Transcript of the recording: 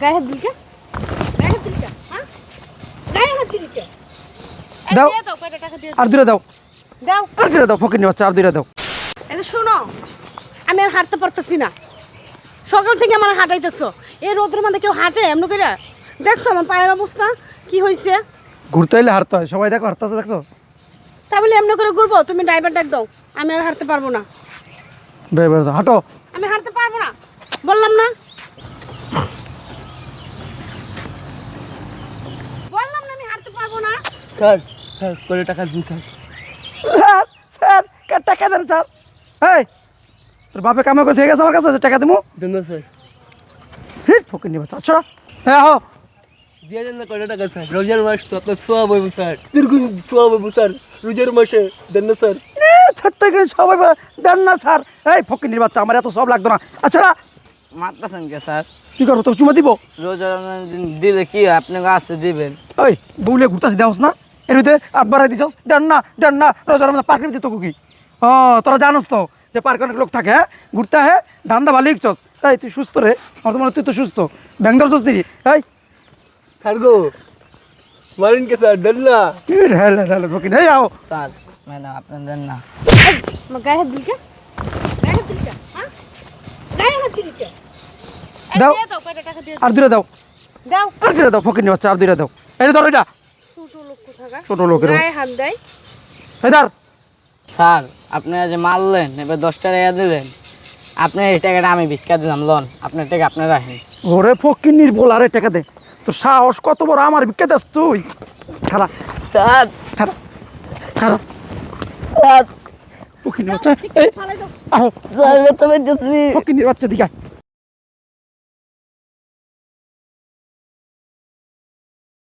গায়ে হাত দিল কে গায়ে হাত দিল কে হ্যাঁ গায়ে হাত দিল কে দাও। আর দূরে দাও দাও আর দূরে দাও ফকির বাচ্চা আর দূরে দাও এই যে শোনো আমি আর হাঁটতে পারতেছি না সকাল থেকে আমার হাঁটাইতেছো এই রোদ্রের মধ্যে কেউ হাঁটে এমন করে দেখছ আমার পায়ের অবস্থা কি হয়েছে ঘুরতে এলে হাঁটতে হয় সবাই দেখো হারতে আছে দেখছ তা বলে এমনি করে ঘুরবো তুমি ড্রাইভার ডাক দাও আমি আর হাঁটতে পারব না ড্রাইভার হাঁটো আমি হাঁটতে পারব না বললাম না বললাম না আমি হাঁটতে পারব না স্যার। স্যার করে টাকা দিন স্যার। স্যার স্যার কা- টাকা দেন স্যার? এই তোর বাপে কামে করে গেছে আমার কাছে টাকা দেবো দেন না স্যার। হিট ফকির বাচ্চা আচ্ছা। হ্যাঁ হো দিয়ে দেন না কয়টা টাকা স্যার? রোজার মাস তো আপনার সোয়া বইব স্যার। দীর্ঘদিন সোয়া বইব স্যার। রোজার মাসে দেন না স্যার। ছাড়তে গেলে সবাই দেন না স্যার। এই ফকির বাচ্চা আমার এত সব লাগতো না। আচ্ছা মারতেছেন কে স্যার? কি করব তোকে চুমা দিব? রোজা দিলে কি হয়? আপনাকে আসতে দিবেন। ওই বউলে ঘুরতেছি দেওস না। এর ভিতরে হাত বাড়াই দিছস দেন না দেন না রোজার মধ্যে পার্কের ভিতরে তোকে কি? ও তোরা জানোস তো যে পার্কে অনেক লোক থাকে হ্যাঁ? ঘুরতে হ্যাঁ ধান্দা ভালো লিখছস এই তুই সুস্থ রে আমার তো মনে তুই তো সুস্থ। ব্যাংক ধরছস তুই? এই। স্যার গো কে স্যার দেন না। হেলে হেলে ফকির এই আও। স্যার ম্যাডাম আপনি দেন না। গায়ে হাত দিল কে? গায়ে হাত দিল কে? হ্যাঁ? গায়ে হাত দিল কে? দাও। আর দূরে দাও। দাও। আর দূরে দাও ফকির বাচ্চা আর দূরে দাও। এই ধর এটা ছোট লোকের গায়ে হাত দেয়। ধর স্যার আপনি যে মারলেন এবার দশটা টাকা দিলেন। আপনি এই টাকাটা আমি ভিক্ষা দিলাম লোন। আপনার টাকা আপনি রাখেন। ওরে ফকির নির্ভুল আরে টাকা দে। তোর সাহস কত বড় আমার বিক্রি দাস তুই। খারা স্যার। খারা খারা ফকির বাচ্চা আহ। ফকির দিকে।